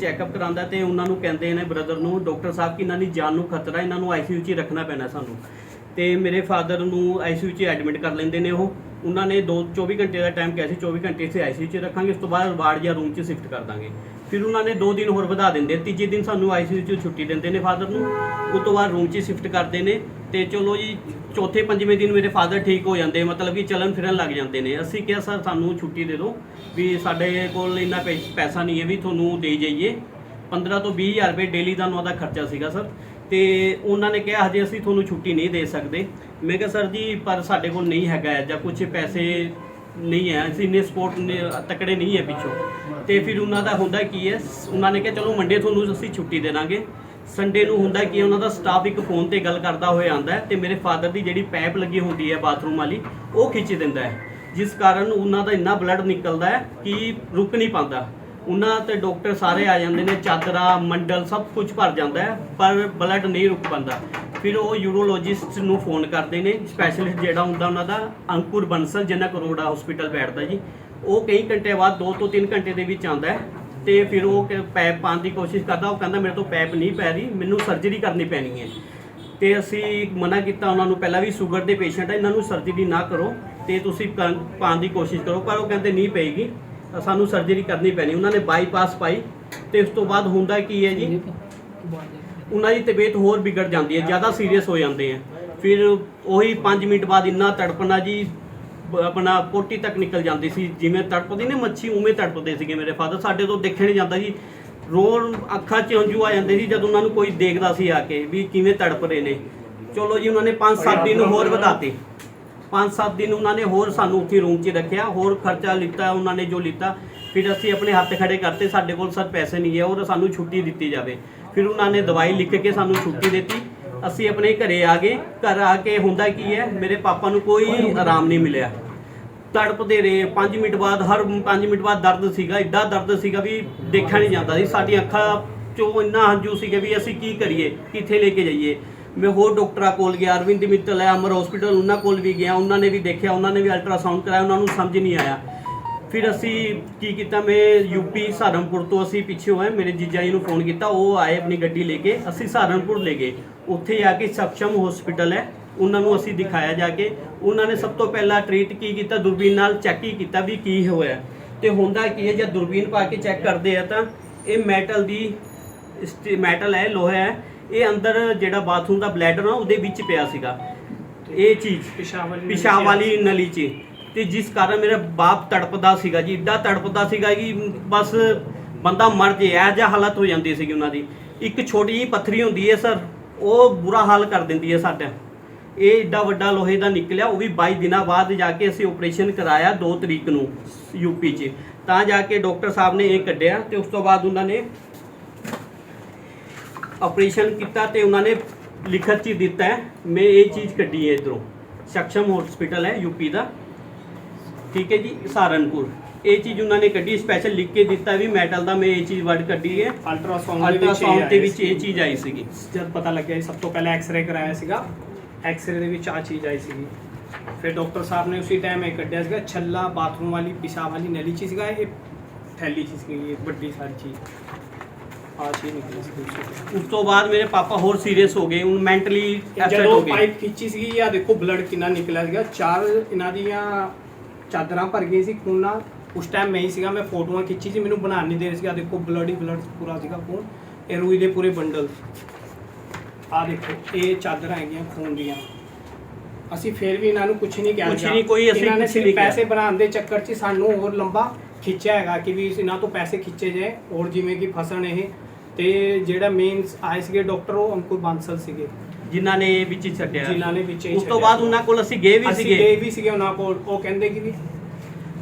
Checkup ਕਰਾਉਂਦਾ ਤੇ ਉਹਨਾਂ ਨੂੰ ਕਹਿੰਦੇ ਨੇ ਬ੍ਰਦਰ ਨੂੰ ਡਾਕਟਰ ਸਾਹਿਬ ਕਿ ਇਹਨਾਂ ਦੀ ਜਾਨ ਨੂੰ ਖਤਰਾ ਇਹਨਾਂ ਨੂੰ ਆਈਸੀਯੂ 'ਚ ਹੀ ਰੱਖਣਾ ਪੈਣਾ ਸਾਨੂੰ। ਤੇ ਮੇਰੇ ਫਾਦਰ ਨੂੰ ਆਈਸੀਯੂ 'ਚ ਐਡਮਿਟ ਕਰ ਲੈਂਦੇ ਨੇ ਉਹ। ਉਹਨਾਂ ਨੇ 2 24 ਘੰਟੇ ਦਾ ਟਾਈਮ ਕਿਹਾ ਸੀ 24 ਘੰਟੇ ਇੱਥੇ ਆਈਸੀਯੂ 'ਚ ਰੱਖਾਂਗੇ, ਉਸ ਤੋਂ ਬਾਅਦ ਵਾਰਡ ਜਾਂ ਰੂਮ 'ਚ ਸ਼ਿਫਟ ਕਰ ਦਾਂਗੇ। ਫਿਰ ਉਹਨਾਂ ਨੇ 2 ਦਿਨ ਹੋਰ ਵਧਾ ਦਿੰਦੇ, ਤੀਜੇ ਦਿਨ ਸਾਨੂੰ ਆਈਸੀਯੂ 'ਚ ਛੁੱਟੀ ਦਿੰਦੇ ਨੇ ਫਾਦਰ ਨੂੰ। ਉਸ ਤੋਂ ਬਾਅਦ ਰੂਮ 'ਚ ਸ਼ਿਫਟ ਕਰਦੇ ਨੇ। ਤੇ ਚਲੋ ਜੀ ਚੌਥੇ ਪੰਜਵੇਂ ਦਿਨ ਮੇਰੇ ਫਾਦਰ ਠੀਕ ਹੋ ਜਾਂਦੇ, ਮਤਲਬ ਕਿ ਚੱਲਣ ਫਿਰਨ ਲੱਗ ਜਾਂਦੇ ਨੇ। ਅਸੀਂ ਕਿਹਾ, ਸਰ, ਸਾਨੂੰ ਛੁੱਟੀ ਦੇ ਦਿਓ ਵੀ ਸਾਡੇ ਕੋਲ ਇੰਨਾ ਪੈ- ਪੈਸਾ ਨਹੀਂ ਹੈ ਵੀ ਤੁਹਾਨੂੰ ਦੇ ਜਾਈਏ। 15 ਤੋਂ 20 ਹਜ਼ਾਰ ਰੁਪਏ ਡੇਲੀ ਦਾ ਉਹਨਾਂ ਦਾ ਖਰਚਾ ਸੀਗਾ, ਸਰ। ਤੇ ਉਹਨਾਂ ਨੇ ਕਿਹਾ, ਹਜੇ ਅਸੀਂ ਤੁਹਾਨੂੰ ਛੁੱਟੀ ਨਹੀਂ ਦੇ ਸਕਦੇ। ਮੈਂ ਕਿਹਾ, ਸਰ ਜੀ, ਪਰ ਸਾਡੇ ਕੋਲ ਨਹੀਂ ਹੈਗਾ ਹੈ ਜਾਂ ਕੁਝ ਪੈਸੇ ਨਹੀਂ ਹੈ। ਅਸੀਂ ਇੰਨੇ ਸਪੋਰਟ ਤਕੜੇ ਨਹੀਂ ਹੈ ਪਿੱਛੋਂ। ਤੇ ਫਿਰ ਉਹਨਾਂ ਦਾ ਹੁੰਦਾ ਕੀ ਹੈ, ਉਹਨਾਂ ਨੇ ਕਿਹਾ, ਚਲੋ, ਮੰਡੇ ਤੁਹਾਨੂੰ ਅਸੀਂ ਛੁੱਟੀ ਦੇ ਦਾਂਗੇ। ਸੰਡੇ ਨੂੰ ਹੁੰਦਾ ਕਿ ਉਹਨਾਂ ਦਾ ਸਟਾਫ ਇੱਕ ਫੋਨ ਤੇ ਗੱਲ ਕਰਦਾ ਹੋਇਆ ਆਂਦਾ ਹੈ ਤੇ ਮੇਰੇ ਫਾਦਰ ਦੀ ਜਿਹੜੀ ਪੈਪ ਲੱਗੀ ਹੁੰਦੀ ਹੈ ਬਾਥਰੂਮ ਵਾਲੀ, ਉਹ ਖਿੱਚ ਦਿੰਦਾ ਹੈ। ਜਿਸ ਕਾਰਨ ਉਹਨਾਂ ਦਾ ਇੰਨਾ ਬਲੱਡ ਨਿਕਲਦਾ ਹੈ ਕਿ ਰੁਕ ਨਹੀਂ ਪਾਉਂਦਾ। ਉਹਨਾਂ ਤੇ ਡਾਕਟਰ ਸਾਰੇ ਆ ਜਾਂਦੇ ਨੇ, ਚਾਦਰਾ, ਮੰਡਲ ਸਭ ਕੁਝ ਭਰ ਜਾਂਦਾ ਹੈ, ਪਰ ਬਲੱਡ ਨਹੀਂ ਰੁਕ ਪਾਉਂਦਾ। ਫਿਰ ਉਹ ਯੂਰੋਲੋਜਿਸਟ ਨੂੰ ਫੋਨ ਕਰਦੇ ਨੇ ਸਪੈਸ਼ਲਿਸਟ ਜਿਹੜਾ ਹੁੰਦਾ ਉਹਨਾਂ ਦਾ, ਅੰਕੁਰ ਬੰਸਲ ਜਨਕ ਕਰੋੜਾ ਹਸਪੀਟਲ ਬੈਠਦਾ ਜੀ, ਉਹ ਕਈ ਘੰਟੇ ਬਾਅਦ 2 ਤੋਂ 3 ਘੰਟੇ ਦੇ ਵਿੱਚ ਆਉਂਦਾ ਹੈ। ਤੇ ਫਿਰ ਉਹ ਕ- ਪੈਪ ਪਾਉਣ ਦੀ ਕੋਸ਼ਿਸ਼ ਕਰਦਾ, ਉਹ ਕਹਿੰਦਾ ਮੇਰੇ ਤੋਂ ਪੈਪ ਨਹੀਂ ਪੈ ਰਹੀ, ਮੈਨੂੰ ਸਰਜਰੀ ਕਰਨੀ ਪੈਣੀ ਹੈ। ਤੇ ਅਸੀਂ ਮਨਾ ਕੀਤਾ ਉਹਨਾਂ ਨੂੰ, ਪਹਿਲਾਂ ਵੀ ਸ਼ੂਗਰ ਦੇ ਪੇਸ਼ੈਂਟ ਆ, ਇਹਨਾਂ ਨੂੰ ਸਰਜਰੀ ਨਾ ਕਰੋ ਤੇ ਤੁਸੀਂ ਕ- ਪਾਉਣ ਦੀ ਕੋਸ਼ਿਸ਼ ਕਰੋ, ਪਰ ਉਹ ਕਹਿੰਦੇ ਨਹੀਂ ਪਏਗੀ ਤਾਂ ਸਾਨੂੰ ਸਰਜਰੀ ਕਰਨੀ ਪੈਣੀ। ਉਹਨਾਂ ਨੇ ਬਾਈਪਾਸ ਪਾਈ ਤੇ ਉਸ ਤੋਂ ਬਾਅਦ ਹੁੰਦਾ ਕੀ ਹੈ ਜੀ? ਉਹਨਾਂ ਦੀ ਤਬੀਅਤ ਹੋਰ ਵਿਗੜ ਜਾਂਦੀ ਹੈ, ਜ਼ਿਆਦਾ ਸੀਰੀਅਸ ਹੋ ਜਾਂਦੇ ਆ ਫਿਰ ਉਹੀ 5 ਮਿੰਟ ਬਾਅਦ ਇੰਨਾ ਤੜਪਣਾ ਜੀ ਆਪਣਾ ਪੋਟੀ ਤੱਕ ਨਿਕਲ ਜਾਂਦੀ ਸੀ ਜਿਵੇਂ ਤੜਪਦੀ ਨੇ ਮੱਛੀ ਉਵੇਂ ਤੜਪਦੇ ਸੀਗੇ ਮੇਰੇ ਫਾਦਰ ਸਾਡੇ ਤੋਂ ਦੇਖਿਆ ਨਹੀਂ ਜਾਂਦਾ ਜੀ। ਰੋਣ ਅੱਖਾਂ 'ਚ ਹੰਝੂ ਆ ਜਾਂਦੇ ਸੀ ਜਦ ਉਹਨਾਂ ਨੂੰ ਕੋਈ ਦੇਖਦਾ ਸੀ ਆ ਕੇ ਵੀ ਕਿਵੇਂ ਤੜਪ ਰਹੇ ਨੇ। ਚਲੋ ਜੀ ਉਹਨਾਂ ਨੇ 5-7 ਦਿਨ ਹੋਰ ਵਧਾਤੇ। 5-7 ਦਿਨ ਉਹਨਾਂ ਨੇ ਹੋਰ ਸਾਨੂੰ ਉੱਥੇ ਰੂਮ 'ਚ ਰੱਖਿਆ ਹੋਰ ਖਰਚਾ ਲਿੱਤਾ ਉਹਨਾਂ ਨੇ ਜੋ ਲਿੱਤਾ ਫਿਰ ਅਸੀਂ ਆਪਣੇ ਹੱਥ ਖੜੇ ਕਰਤੇ ਸਾਡੇ ਕੋਲ ਸਰ ਪੈਸੇ ਨਹੀਂ ਹੈ ਔਰ ਸਾਨੂੰ ਛੁੱਟੀ ਦਿੱਤੀ ਜਾਵੇ। ਫਿਰ ਉਹਨਾਂ ਨੇ ਦਵਾਈ ਲਿਖ ਕੇ ਸਾਨੂੰ ਛੁੱਟੀ ਦਿੱਤੀ। ਅਸੀਂ ਆਪਣੇ ਘਰੇ ਆ ਗਏ, ਘਰ ਆ ਕੇ ਹੁੰਦਾ ਕੀ ਹੈ, ਮੇਰੇ ਪਾਪਾ ਨੂੰ ਕੋਈ ਆਰਾਮ ਨਹੀਂ ਮਿਲਿਆ। ਤੜਪਦੇ ਰਹੇ 5 ਮਿੰਟ ਬਾਅਦ, ਹਰ 5 ਮਿੰਟ ਬਾਅਦ ਦਰਦ ਸੀਗਾ ਐਡਾ ਦਰਦ ਸੀਗਾ ਵੀ ਦੇਖਿਆ ਨਹੀਂ ਜਾਂਦਾ ਸੀ। ਸਾਡੀਆਂ ਅੱਖਾਂ ਚੋਂ ਇੰਨਾ ਹੰਝੂ ਸੀਗੇ ਵੀ ਅਸੀਂ ਕੀ ਕਰੀਏ, ਕਿੱਥੇ ਲੈ ਕੇ ਜਾਈਏ। ਮੈਂ ਹੋਰ ਡਾਕਟਰਾਂ ਕੋਲ ਗਿਆ, ਅਰਵਿੰਦ ਮਿੱਤਲ ਹੈ, ਅਮਰ ਹਸਪੀਟਲ ਉਹਨਾਂ ਕੋਲ ਵੀ ਗਿਆ, ਉਹਨਾਂ ਨੇ ਵੀ ਦੇਖਿਆ, ਉਹਨਾਂ ਨੇ ਵੀ ਅਲਟਰਾਸਾਊਂਡ ਕਰਾਇਆ, ਉਹਨਾਂ ਨੂੰ ਸਮਝ ਨਹੀਂ ਆਇਆ। ਫਿਰ ਅਸੀਂ ਕੀ ਕੀਤਾ ਮੈਂ ਯੂਪੀ ਸਹਾਰਨਪੁਰ ਤੋਂ ਅਸੀਂ ਪਿੱਛੇ ਹੋਏ ਮੇਰੇ ਜੀਜਾ ਜੀ ਨੂੰ ਫੋਨ ਕੀਤਾ ਉਹ ਆਏ ਆਪਣੀ ਗੱਡੀ ਲੈ ਕੇ ਅਸੀਂ ਸਹਾਰਨਪੁਰ ਲੈ ਗਏ। ਉੱਥੇ ਜਾ ਕੇ ਸક્ષਮ ਹਸਪੀਟਲ ਹੈ ਉਹਨਾਂ ਨੂੰ ਅਸੀਂ ਦਿਖਾਇਆ ਜਾ ਕੇ। ਉਹਨਾਂ ਨੇ ਸਭ ਤੋਂ ਪਹਿਲਾਂ ਟ੍ਰੀਟ ਕੀ ਕੀਤਾ ਦੁਰਬੀਨ ਨਾਲ ਚੈੱਕ ਹੀ ਕੀਤਾ ਵੀ ਕੀ ਹੋਇਆ। ਤੇ ਹੁੰਦਾ ਕੀ ਹੈ ਜਦ ਦੁਰਬੀਨ ਪਾ ਕੇ ਚੈੱਕ ਕਰਦੇ ਆ ਤਾਂ ਇਹ ਮੈਟਲ ਦੀ ਮੈਟਲ ਹੈ ਲੋਹਾ ਹੈ ਇਹ ਅੰਦਰ ਜਿਹੜਾ ਬਾਥਰੂਮ ਦਾ ਬਲੈਡਰ ਆ ਉਹਦੇ ਵਿੱਚ ਪਿਆ ਸੀਗਾ। ਇਹ ਚੀਜ਼ ਪਿਸ਼ਾਬ ਵਾਲੀ ਪਿਸ਼ਾਬ ਵਾਲੀ ਨਲੀ 'ਚ ਤੇ ਜਿਸ ਕਾਰਨ ਮੇਰਾ ਬਾਪ ਤੜਪਦਾ ਸੀਗਾ ਜੀ ਇੱਡਾ ਤੜਪਦਾ ਸੀਗਾ ਕਿ ਬਸ ਬੰਦਾ ਮਰ ਜੇ, ਇਹ ਜਿਹਾ ਹਾਲਤ ਹੋ ਜਾਂਦੀ ਸੀਗੀ ਉਹਨਾਂ ਦੀ। ਇੱਕ ਛੋਟੀ ਜਿਹੀ ਪੱਥਰੀ ਹੁੰਦੀ ਹੈ ਸਰ, ਉਹ ਬੁਰਾ ਹਾਲ ਕਰ ਦਿੰਦੀ ਹੈ ਸਾਡਾ। ਇਹ ਏਡਾ ਵੱਡਾ ਲੋਹੇ ਦਾ ਨਿਕਲਿਆ, ਉਹ ਵੀ 22 ਦਿਨਾਂ ਬਾਅਦ ਜਾ ਕੇ ਅਸੀਂ ਆਪਰੇਸ਼ਨ ਕਰਾਇਆ 2 ਤਰੀਕ ਨੂੰ ਯੂਪੀ 'ਚ। ਤਾਂ ਜਾ ਕੇ ਡਾਕਟਰ ਸਾਹਿਬ ਨੇ ਇਹ ਕੱਢਿਆ ਤੇ ਉਸ ਤੋਂ ਬਾਅਦ ਉਹਨਾਂ ਨੇ ਆਪਰੇਸ਼ਨ ਕੀਤਾ ਤੇ ਉਹਨਾਂ ਨੇ ਲਿਖਤ 'ਚ ਹੀ ਦਿੱਤਾ ਮੈਂ ਇਹ ਚੀਜ਼ ਕੱਢੀ ਹੈ ਇਧਰੋਂ। ਸਕਸ਼ਮ ਹਸਪੀਟਲ ਹੈ ਯੂਪੀ ਦਾ। ਠੀਕ ਹੈ ਜੀ ਸਹਾਰਨਪੁਰ। ਇਹ ਚੀਜ਼ ਉਹਨਾਂ ਨੇ ਕੱਢੀ ਸਪੈਸ਼ਲ ਲਿਖ ਕੇ ਦਿੱਤਾ ਵੀ ਮੈਟਲ ਦਾ ਮੈਂ ਇਹ ਚੀਜ਼ ਵਰਡ ਕੱਢੀ ਹੈ। ਅਲਟਰਾਸਾਊਂਡ ਦੇ ਵਿੱਚ ਅਲਟਰਾਸਾਊਂਡ ਦੇ ਇਹ ਵਿੱਚ ਇਹ ਚੀਜ਼ ਆਈ ਸੀਗੀ। ਜਦ ਪਤਾ ਲੱਗਿਆ ਜੀ, ਸਭ ਤੋਂ ਪਹਿਲਾਂ ਐਕਸ-ਰੇ ਕਰਾਇਆ ਸੀਗਾ। ਐਕਸ-ਰੇ ਦੇ ਵਿੱਚ ਆ ਚੀਜ਼ ਆਈ ਸੀਗੀ। ਫਿਰ ਡਾਕਟਰ ਸਾਹਿਬ ਨੇ ਉਸੇ ਟਾਈਮ ਇਹ ਕੱਢਿਆ ਸੀਗਾ ਛੱਲਾ ਬਾਥਰੂਮ ਵਾਲੀ ਪਿਸ਼ਾਬ ਵਾਲੀ ਨਲੀ ਚ ਸੀਗਾ ਇਹ ਥੈਲੀ ਚ ਸੀਗੀ ਇਹ ਵੱਡੀ ਸਾਰੀ ਚੀਜ਼। ਆ ਚੀਜ਼ ਨਿਕਲੀ ਸੀ ਉਸੇ ਤੋਂ। ਬਾਅਦ ਮੇਰੇ ਪਾਪਾ ਹੋਰ ਸੀਰੀਅਸ ਹੋ ਗਏ ਹੁਣ ਮੈਂਟਲੀ ਐਫੈਕਟ ਹੋ ਜਦੋਂ ਗਏ। ਪਾਈਪ ਖਿੱਚੀ ਸੀਗੀ ਆ ਦੇਖੋ ਬਲੱਡ ਕਿੰਨਾ ਨਿਕਲਿਆ ਸੀਗਾ। ਚਾਰ ਇਹਨਾਂ ਦੀਆਂ ਚਾਦਰਾਂ ਭਰ ਗਈ ਸੀ ਖੂਨ ਨਾਲ। ਉਸ ਟਾਈਮ ਮੈਂ ਹੀ ਸੀਗਾ ਮੈਂ ਫੋਟੋਆਂ ਖਿੱਚੀ ਸੀ ਮੈਨੂੰ ਬਣਾਉਣ ਨਹੀਂ ਦੇ ਰਹੀ ਸੀਗਾ। ਦੇਖੋ ਬਲੱਡ ਬਲੱਡ ਪੂਰਾ ਸੀਗਾ ਖੂਨ। ਇਹ ਰੂਈ ਦੇ ਪੂਰੇ ਬੰਡਲ। ਆ ਦੇਖੋ ਇਹ ਚਾਦਰਾਂ ਹੈਗੀਆਂ ਖੂਨ ਦੀਆਂ। ਅਸੀਂ ਫੇਰ ਵੀ ਇਹਨਾਂ ਨੂੰ ਕੁਝ ਨਹੀਂ ਕਿਹਾ ਕੁਛ ਸੀਗਾ। ਨਹੀਂ, ਕੋਈ ਅਸੀਂ ਇਹਨਾਂ ਨੇ ਸਿਰਫ। ਪੈਸੇ ਬਣਾਉਣ ਦੇ ਚੱਕਰ 'ਚ ਸਾਨੂੰ ਹੋਰ ਲੰਬਾ ਖਿੱਚਿਆ ਹੈਗਾ ਕਿ ਵੀ ਇਹਨਾਂ ਤੋਂ ਪੈਸੇ ਖਿੱਚੇ ਜਾਏ ਔਰ ਜਿਵੇਂ ਕਿ ਫਸਣ ਇਹ। ਤੇ ਜਿਹੜਾ ਮੇਨ ਆਏ ਸੀਗੇ ਡਾਕਟਰ ਉਹ ਅੰਕੁਰ ਬਾਂਸਲ ਸੀਗੇ। ਜਿਨ੍ਹਾਂ ਨੇ ਵਿੱਚ ਛੱਡਿਆ। ਜਿਨ੍ਹਾਂ ਨੇ ਵਿੱਚ ਹੀ ਉਸ ਤੋਂ ਛੱਡਿਆ। ਬਾਅਦ ਉਹਨਾਂ ਕੋਲ ਅਸੀਂ ਗਏ ਵੀ ਅਸੀਂ ਸੀਗੇ। ਗਏ ਵੀ ਸੀਗੇ ਉਹਨਾਂ ਕੋਲ। ਉਹ ਕਹਿੰਦੇ ਕਿ ਵੀ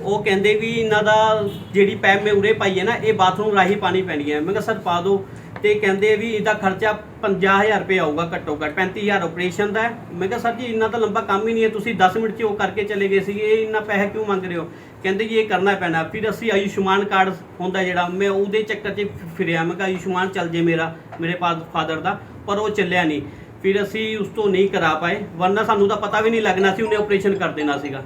ਉਹ ਕਹਿੰਦੇ ਵੀ ਇਹਨਾਂ ਦਾ ਜਿਹੜੀ ਪੈਪ ਮੈਂ ਉਰੇ ਪਾਈ ਹੈ ਨਾ ਇਹ ਬਾਥਰੂਮ ਰਾਹੀਂ ਪਾਣੀ ਪੈਣੀ ਹੈ। ਮੈਂ ਕਿਹਾ ਸਰ ਪਾ ਦਿਓ। ਤੇ ਕਹਿੰਦੇ ਵੀ ਇਹਦਾ ਖਰਚਾ 50000 ਰੁਪਏ ਆਊਗਾ ਘੱਟੋ ਘੱਟ 35000 ਆਪਰੇਸ਼ਨ ਦਾ ਹੈ। ਮੈਂ ਕਿਹਾ ਸਰ ਜੀ ਇੰਨਾ ਤਾਂ ਲੰਬਾ ਕੰਮ ਹੀ ਨਹੀਂ ਹੈ। ਤੁਸੀਂ 10 ਮਿੰਟ 'ਚ ਉਹ ਕਰਕੇ ਚਲੇ ਗਏ ਸੀਗੇ। ਇਹ ਇੰਨਾ ਪੈਸਾ ਕਿਉਂ ਮੰਗ ਰਹੇ ਹੋ? ਕਹਿੰਦੇ ਜੀ ਇਹ ਕਰਨਾ ਪੈਣਾ। ਫਿਰ ਅਸੀਂ ਆਯੁਸ਼ਮਾਨ ਕਾਰਡ ਹੁੰਦਾ ਜਿਹੜਾ ਮੈਂ ਉਹਦੇ ਚੱਕਰ 'ਚ ਫਿਰਿਆ। ਮੈਂ ਕਿਹਾ ਆਯੁਸ਼ਮਾਨ ਚੱਲ ਜੇ ਮੇਰਾ ਮੇਰੇ ਫਾਦਰ ਦਾ। ਪਰ ਉਹ ਚੱਲਿਆ ਨਹੀਂ। ਫਿਰ ਅਸੀਂ ਉਸ ਤੋਂ ਨਹੀਂ ਕਰਾ ਪਾਏ ਵਰਨਾ ਸਾਨੂੰ ਤਾਂ ਪਤਾ ਵੀ ਨਹੀਂ ਲੱਗਣਾ ਸੀ ਉਹਨੇ ਆਪਰੇਸ਼ਨ ਕਰ ਦੇਣਾ ਸੀਗਾ।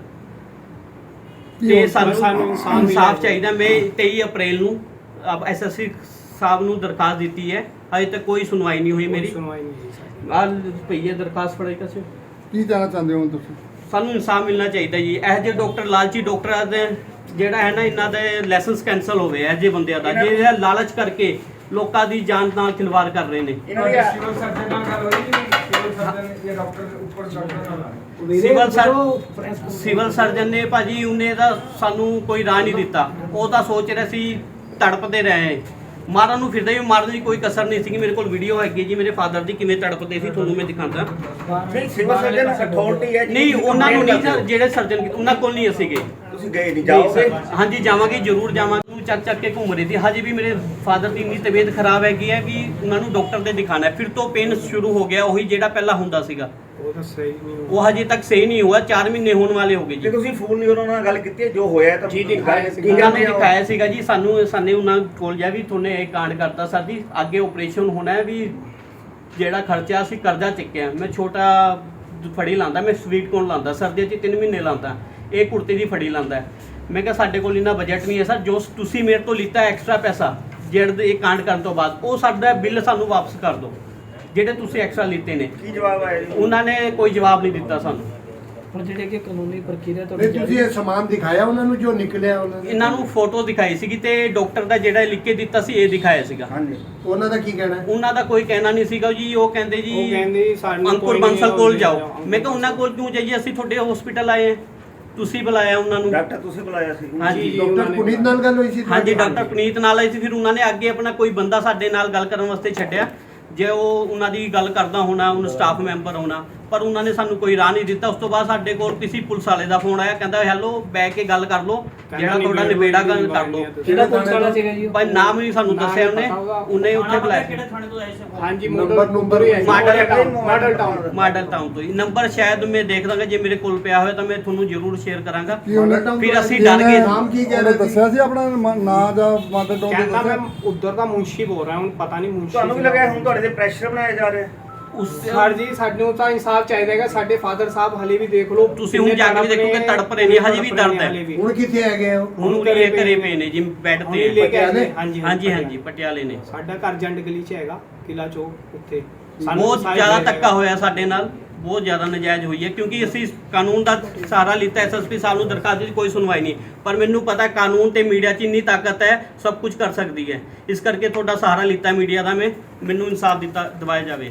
ਤੇ ਸਾਨੂੰ ਸਾਨੂੰ ਇਨਸਾਨ ਇਨਸਾਫ ਚਾਹੀਦਾ ਮੈਂ 23 ਅਪ੍ਰੈਲ ਨੂੰ ਐਸਐਸਸੀ ਸਾਹਿਬ ਨੂੰ ਦਰਖਾਸਤ ਦਿੱਤੀ ਹੈ ਅਜੇ ਤੱਕ ਕੋਈ ਸੁਣਵਾਈ ਨਹੀਂ ਹੋਈ ਮੇਰੀ। ਸੁਣਵਾਈ ਨਹੀਂ ਹੋਈ ਪਈਏ ਦਰਖਾਸਤ ਫੜੇ ਕਸੇ? ਕੀ ਕਹਿਣਾ ਚਾਹੁੰਦੇ ਹੋ ਤੁਸੀਂ? ਸਾਨੂੰ ਇਨਸਾਫ ਮਿਲਣਾ ਚਾਹੀਦਾ ਜੀ। ਇਹ ਜਿਹੇ ਡਾਕਟਰ ਲਾਲਚੀ ਡਾਕਟਰਾਂ ਦੇ ਜਿਹੜਾ ਹੈ ਨਾ ਇਹਨਾਂ ਦੇ ਲਾਇਸੈਂਸ ਕੈਨਸਲ ਹੋਵੇ ਇਹ ਜਿਹੇ ਬੰਦਿਆਂ ਦਾ ਜਿਹੜੇ ਲਾਲਚ ਕਰਕੇ ਲੋਕਾਂ ਦੀ ਜਾਨ ਨਾਲ ਖਿਲਵਾੜ ਕਰ ਰਹੇ ਨੇ। ਇਹਨਾਂ ਦੀ ਸਿਵਲ ਸਰਜਨ ਨਾਲ ਗੱਲ ਹੋਈ ਸਿਵਲ ਸਰਜਨ ਜਾਂ ਡਾਕਟਰ ਉੱਪਰ ਡਾਕਟਰ ਨਾਲ ਸਿਵਲ ਸਰ ਸਿਵਲ ਸਰਜਨ ਨੇ ਭਾਜੀ ਉਹਨੇ ਦਾ ਸਾਨੂੰ ਕੋਈ ਰਾਹ ਨਹੀਂ ਦਿੱਤਾ। ਉਹ ਤਾਂ ਸੋਚ ਰਿਹਾ ਸੀ ਤੜਪਦੇ ਰਹੇ। ਮਾਰਨ ਨੂੰ ਫਿਰਦਾ ਵੀ ਮਾਰਨ ਦੀ ਕੋਈ ਕਸਰ ਨਹੀਂ ਸੀਗੀ। ਮੇਰੇ ਕੋਲ ਵੀਡੀਓ ਹੈਗੀ ਜੀ ਮੇਰੇ ਫਾਦਰ ਦੀ ਕਿਵੇਂ ਤੜਪਦੇ ਸੀ ਤੁਹਾਨੂੰ ਮੈਂ ਦਿਖਾਉਂਦਾ। ਨਹੀਂ ਸਿਵਲ ਸਰਜਨ ਅਥਾਰਟੀ ਹੈ ਨਹੀਂ ਉਹਨਾਂ ਨੂੰ ਨਹੀਂ ਜਿਹੜੇ ਸਰਜਨ ਉਹਨਾਂ ਕੋਲ ਨਹੀਂ ਸੀਗੇ ਤੁਸੀਂ ਗਏ ਨਹੀਂ ਜਾਓਗੇ? ਹਾਂਜੀ ਜਾਵਾਂਗੇ ਜ਼ਰੂਰ ਜਾਵਾਂਗੇ। ਚੱਕ ਚੱਕ ਕੇ ਘੁੰਮ ਰਹੀ ਸੀ। ਹਜੇ ਵੀ ਮੇਰੇ ਫਾਦਰ ਦੀ ਇੰਨੀ ਤਬੀਅਤ ਖਰਾਬ ਹੈਗੀ ਹੈ ਵੀ ਉਹਨਾਂ ਨੂੰ ਡਾਕਟਰ ਦੇ ਦਿਖਾਣਾ ਹੈ। ਫਿਰ ਤੋਂ ਪੇਨ ਸ਼ੁਰੂ ਹੋ ਗਿਆ ਉਹੀ ਜਿਹੜਾ ਪਹਿਲਾਂ ਹੁੰਦਾ ਸੀਗਾ। ਉਹ ਤਾਂ ਸਹੀ ਨਹੀਂ ਹੋਇਆ। ਉਹ ਹਜੇ ਤੱਕ ਸਹੀ ਨਹੀਂ ਹੋਇਆ 4 ਮਹੀਨੇ ਹੋਣ ਵਾਲੇ ਹੋ ਗਏ ਜੇ। ਤੁਸੀਂ ਫੋਨ ਨਹੀਂ ਉਹਨਾਂ ਨਾਲ ਗੱਲ ਕੀਤੀ ਹੈ, ਜੋ ਹੋਇਆ ਤਾਂ ਜੀ, ਦਿਖਾਇਆ ਸੀ। ਕੀ ਉਹਨਾਂ ਨੇ? ਦਿਖਾਇਆ ਸੀਗਾ ਜੀ। ਸਾਨੂੰ ਸਾਨੇ ਉਹਨਾਂ ਕੋਲ ਜਾ ਵੀ ਤੁਹਾਨੇ ਇਹ ਕਾਂਡ ਕਰਤਾ ਸਰ ਜੀ। ਅੱਗੇ ਆਪਰੇਸ਼ਨ ਹੋਣਾ ਹੈ ਵੀ ਜਿਹੜਾ ਖਰਚਾ ਅਸੀਂ ਕਰਜ਼ਾ ਚੱਕਿਆ। ਮੈਂ ਛੋਟਾ ਫੜੀ ਲਾਂਦਾ ਮੈਂ ਸਵੀਟ ਕੋਨ ਲਾਂਦਾ। ਸਰਦੀਆਂ 'ਚ 3 ਮਹੀਨੇ ਲਾਂਦਾ। ਇਹ ਕੁੜਤੇ ਦੀ ਫੜੀ ਲਾਂਦਾ। ਹੈ। ਮੈਂ ਕਿਹਾ ਸਾਡੇ ਕੋਲ ਇੰਨਾ ਬਜਟ ਨਹੀਂ ਹੈ ਸਰ ਜੋ ਤੁਸੀਂ ਮੇਰੇ ਤੋਂ ਲਿੱਤਾ ਐਕਸਟਰਾ ਪੈਸਾ ਜਿਹੜਾ ਇਹ ਕਾਂਡ ਕਰਨ ਤੋਂ ਬਾਅਦ ਉਹ ਸਾਡਾ ਬਿੱਲ ਸਾਨੂੰ ਵਾਪਸ ਕਰ ਦਿਓ ਜਿਹੜੇ ਤੁਸੀਂ ਐਕਸਟਰਾ ਲਿੱਤੇ ਨੇ। ਕੀ ਜਵਾਬ ਆਇਆ ਜੀ? ਉਹਨਾਂ ਨੇ ਕੋਈ ਜਵਾਬ ਨਹੀਂ ਦਿੱਤਾ ਸਾਨੂੰ। ਹੁਣ ਜਿਹੜੇ ਕਿ ਕਾਨੂੰਨੀ ਪ੍ਰਕਿਰਿਆ ਤੋਂ ਨਹੀਂ ਤੁਸੀਂ ਇਹ ਸਮਾਨ ਦਿਖਾਇਆ ਉਹਨਾਂ ਨੂੰ ਜੋ ਨਿਕਲਿਆ ਉਹਨਾਂ ਨੇ? ਇਹਨਾਂ ਨੂੰ ਫੋਟੋ ਦਿਖਾਈ ਸੀਗੀ ਤੇ ਡਾਕਟਰ ਦਾ ਜਿਹੜਾ ਲਿਖ ਕੇ ਦਿੱਤਾ ਸੀ ਇਹ ਦਿਖਾਇਆ ਸੀਗਾ। ਹਾਂਜੀ। ਉਹਨਾਂ ਦਾ ਕੀ ਕਹਿਣਾ ਹੈ? ਉਹਨਾਂ ਦਾ ਕੋਈ ਕਹਿਣਾ ਨਹੀਂ ਸੀਗਾ ਜੀ ਉਹ ਕਹਿੰਦੇ ਜੀ ਉਹ ਕਹਿੰਦੇ ਜੀ ਸਾਨੂੰ ਅੰਕੁਰ ਕੋਈ ਨਹੀਂ ਬੰਸਲ ਕੋਲ ਜਾਓ। ਮੈਂ ਕਿਹਾ ਉਹਨਾਂ ਕੋਲ ਕਿਉਂ ਜਾਈਏ? ਅਸੀਂ ਤੁਹਾਡੇ ਹਸਪੀਟਲ ਆਏ ਹਾਂ। ਤੁਸੀਂ ਬੁਲਾਇਆ ਉਹਨਾਂ ਨੂੰ? ਡਾਕਟਰ ਤੁਸੀਂ ਬੁਲਾਇਆ ਸੀ। ਹਾਂਜੀ ਡਾਕਟਰ ਪੁਨੀਤ ਨਾਲ ਗੱਲ ਹੋਈ ਸੀ ਹਾਂਜੀ? ਡਾਕਟਰ ਪੁਨੀਤ ਨਾਲ ਆਏ ਸੀ ਫਿਰ ਉਹਨਾਂ ਨੇ ਅੱਗੇ ਆਪਣਾ ਕੋਈ ਬੰਦਾ ਸਾਡੇ ਨਾਲ ਗੱਲ ਕਰਨ ਵਾਸਤੇ ਛੱਡਿਆ। ਜੇ ਉਹ ਉਹਨਾਂ ਦੀ ਗੱਲ ਕਰਦਾ ਹੋਣਾ ਉਹਨੂੰ ਸਟਾਫ ਮੈਂਬਰ ਹੋਣਾ ਪਰ ਉਹਨਾਂ ਨੇ ਸਾਨੂੰ ਕੋਈ ਰਾਹ ਨਹੀਂ ਦਿੱਤਾ। ਉਸ ਤੋਂ ਬਾਅਦ ਸਾਡੇ ਕੋਲ ਕਿਸੇ ਪੁਲਿਸ ਵਾਲੇ ਦਾ ਫੋਨ ਆਇਆ ਕਹਿੰਦਾ ਹੈਲੋ ਬਹਿ ਕੇ ਗੱਲ ਕਰ ਲਓ। ਜਿਹੜਾ ਤੁਹਾਡਾ ਨਿਬੇੜਾ ਗੱਲ ਕਰ ਲਓ। ਕਿਹੜਾ ਪੁਲਿਸ ਵਾਲਾ ਸੀਗਾ ਜੀ? ਭਾਈ ਨਾਮ ਵੀ ਸਾਨੂੰ ਦੱਸਿਆ ਉਹਨੇ। ਉਹਨੇ ਉੱਥੇ ਬੁਲਾਇਆ। ਸੀ। ਹਾਂਜੀ ਨੰਬਰ- ਮੋਡਲ ਨੰਬਰ ਹੀ ਹੈ model model town. Town model town model town ਤੋਂ ਹੀ ਨੰਬਰ ਸ਼ਾਇਦ ਮੈਂ ਦੇਖ ਦਾਂਗਾ ਜੇ ਮੇਰੇ ਕੋਲ ਪਿਆ ਹੋਇਆ ਤਾਂ ਮੈਂ ਤੁਹਾਨੂੰ ਜ਼ਰੂਰ ਸ਼ੇਅਰ ਕਰਾਂਗਾ। ਫਿਰ ਅਸੀਂ ਡਰ ਗਏ। ਨਾਮ ਕੀ ਕਹਿ ਰਹੇ ਦੱਸਿਆ ਸੀ ਆਪਣਾ ਨਾਂ ਦਾ ਮਾਦਰ ਟੋਨ ਕਹਿੰਦਾ ਮੈਂ ਉਧਰ ਦਾ ਮੁੰਸ਼ੀ ਬੋਲ ਰਿਹਾ ਹੁਣ ਪਤਾ ਨਹੀਂ ਮੁੰਸ਼ੀ ਤੁਹਾਨੂੰ ਵੀ ਲੱਗਿਆ ਹੁਣ ਤੁਹਾਡੇ ਤੇ ਪ੍ਰੈਸ਼ਰ ਬਣਾਇਆ ਜਾ ਰਿਹਾ। ਉਸ ਸਰ ਜੀ ਸਾਨੂੰ ਤਾਂ ਇਨਸਾਫ ਚਾਹੀਦਾ ਹੈਗਾ ਸਾਡੇ ਫਾਦਰ ਸਾਹਿਬ ਹਲੇ ਵੀ ਦੇਖ ਲਓ ਤੁਸੀਂ ਹੁਣ ਜਾ ਕੇ ਵੀ ਦੇਖੋਗੇ ਤੜਪ ਰਹੇ ਨੇ, ਹਜੇ ਵੀ ਦਰਦ ਹੈ। ਹੁਣ ਕਿੱਥੇ ਹੈਗੇ ਉਹ? ਹੁਣ ਉਹ ਇਹ ਕਰੇ ਪਏ ਨੇ ਜੀ ਬੈੱਡ ਹੁਣੇ ਤੇ। ਲੈ ਕੇ ਆਏ ਨੇ। ਪਟਿਆਲੇ? ਹਾਂਜੀ ਹਾਂਜੀ ਹਾਂਜੀ ਪਟਿਆਲੇ। ਨੇ। ਸਾਡਾ ਘਰ ਜੰਡ ਗਲੀ 'ਚ ਹੈਗਾ ਕਿਲਾ ਚੌਕ ਉੱਥੇ। ਬਹੁਤ ਜ਼ਿਆਦਾ ਧੱਕਾ। ਹੋਇਆ ਸਾਡੇ ਨਾਲ ਬਹੁਤ ਜ਼ਿਆਦਾ ਨਜਾਇਜ਼ ਹੋਈ ਹੈ ਕਿਉਂਕਿ ਅਸੀਂ ਕਾਨੂੰਨ ਦਾ ਸਹਾਰਾ ਲਿੱਤਾ ਐਸਐਸਪੀ ਸਾਹਿਬ ਨੂੰ ਦਰਖਾਸਤ ਦਿੱਤੀ ਕੋਈ ਸੁਣਵਾਈ ਨਹੀਂ। ਪਰ ਮੈਨੂੰ ਪਤਾ ਕਾਨੂੰਨ ਤੇ ਮੀਡੀਆ 'ਚ ਇੰਨੀ ਤਾਕਤ ਹੈ ਸਭ ਕੁਝ ਕਰ ਸਕਦੀ ਹੈ। ਇਸ ਕਰਕੇ ਤੁਹਾਡਾ ਸਹਾਰਾ ਲਿੱਤਾ ਮੀਡੀਆ ਦਾ ਮੈਂ ਮੈਨੂੰ ਇਨਸਾਫ ਦਿੱਤਾ ਦਿਵਾਇਆ ਜਾਵੇ।